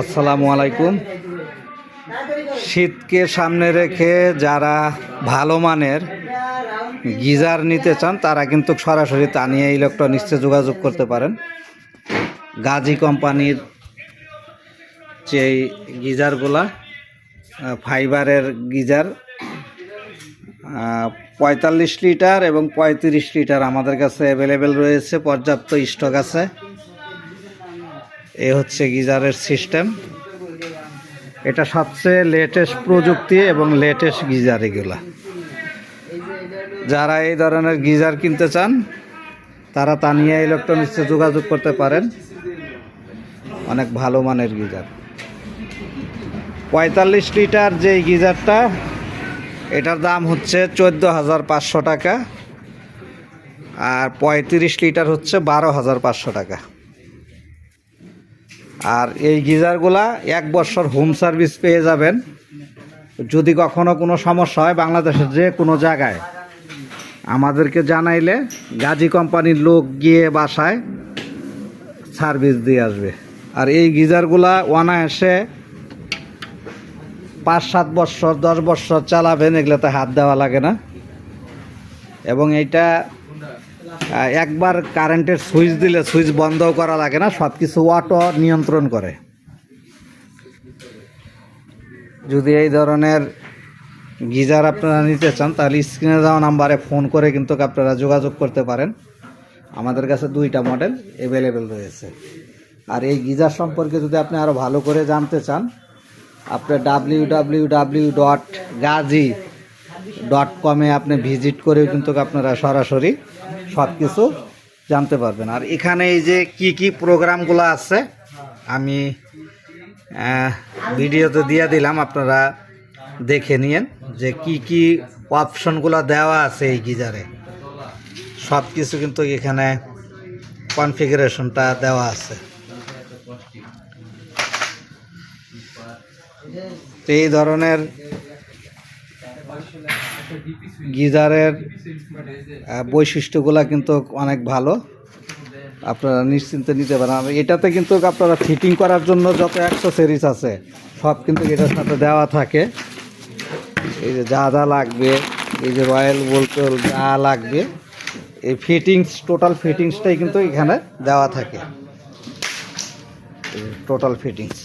আসসালামু আলাইকুম। শীতকে সামনে রেখে যারা ভালো মানের গিজার নিতে চান, তারা কিন্তু সরাসরি তানিয়া ইলেকট্রনিক্সে যোগাযোগ করতে পারেন। গাজী কোম্পানির যে গিজারগুলা ফাইবারের গিজার পঁয়তাল্লিশ লিটার এবং পঁয়ত্রিশ লিটার আমাদের কাছে অ্যাভেলেবেল রয়েছে, পর্যাপ্ত স্টক আছে। এ হচ্ছে গিজারের সিস্টেম। এটা সবচেয়ে লেটেস্ট প্রযুক্তি এবং লেটেস্ট গিজার এগুলা। যারা এই ধরনের গিজার কিনতে চান, তারা তানিয়া ইলেকট্রনিক্সে যোগাযোগ করতে পারেন। অনেক ভালো মানের গিজার। পঁয়তাল্লিশ লিটার যে গিজারটা, এটার দাম হচ্ছে চোদ্দ হাজার পাঁচশো টাকা। আর পঁয়ত্রিশ লিটার হচ্ছে বারো হাজার পাঁচশো টাকা। আর এই গিজারগুলা এক বছর হোম সার্ভিস পেয়ে যাবেন। যদি কখনো কোনো সমস্যা হয় বাংলাদেশের যে কোনো জায়গায়, আমাদেরকে জানাইলে গাজী কোম্পানির লোক গিয়ে বাসায় সার্ভিস দিয়ে আসবে। আর এই গিজারগুলা অনায়াসে পাঁচ সাত বছর, দশ বছর চালাবেন, এগুলোতে হাত দেওয়া লাগে না। এবং এইটা একবার কারেন্টের সুইচ দিলে সুইচ বন্ধও করা লাগে না সব কিছু অটো নিয়ন্ত্রণ করে। যদি এই ধরনের গিজার আপনারা নিতে চান, তাহলে স্ক্রিনে দেওয়া নাম্বারে ফোন করে কিন্তু আপনারা যোগাযোগ করতে পারেন। আমাদের কাছে দুইটা মডেল অ্যাভেলেবেল রয়েছে। আর এই গিজার সম্পর্কে যদি আপনি আরও ভালো করে জানতে চান আপনার W W W dot Gazi dot com আপনি ভিজিট করেও কিন্তু আপনারা সরাসরি সব কিছু জানতে পারবেন। আর এখানে এই যে কি কি প্রোগ্রামগুলো আছে, আমি ভিডিওতে দিয়ে দিলাম, আপনারা দেখে নিয়েন যে কি কি অপশনগুলো দেওয়া আছে এই গিজারে। সব কিছু কিন্তু এখানে কনফিগারেশনটা দেওয়া আছে। এই ধরনের গিজারের বৈশিষ্ট্যগুলো কিন্তু অনেক ভালো। আপনারা নিশ্চিন্তে নিতে পারেন। আর এটাতে কিন্তু আপনারা ফিটিং করার জন্য যত অ্যাক্সেসরিজ আছে, সব কিন্তু এটার সাথে দেওয়া থাকে। এই যে যা যা লাগবে, এই যে রয়্যাল বোল্টল যা লাগবে, এই ফিটিংস টোটাল ফিটিংসটাই কিন্তু এখানে দেওয়া থাকে। Total fittings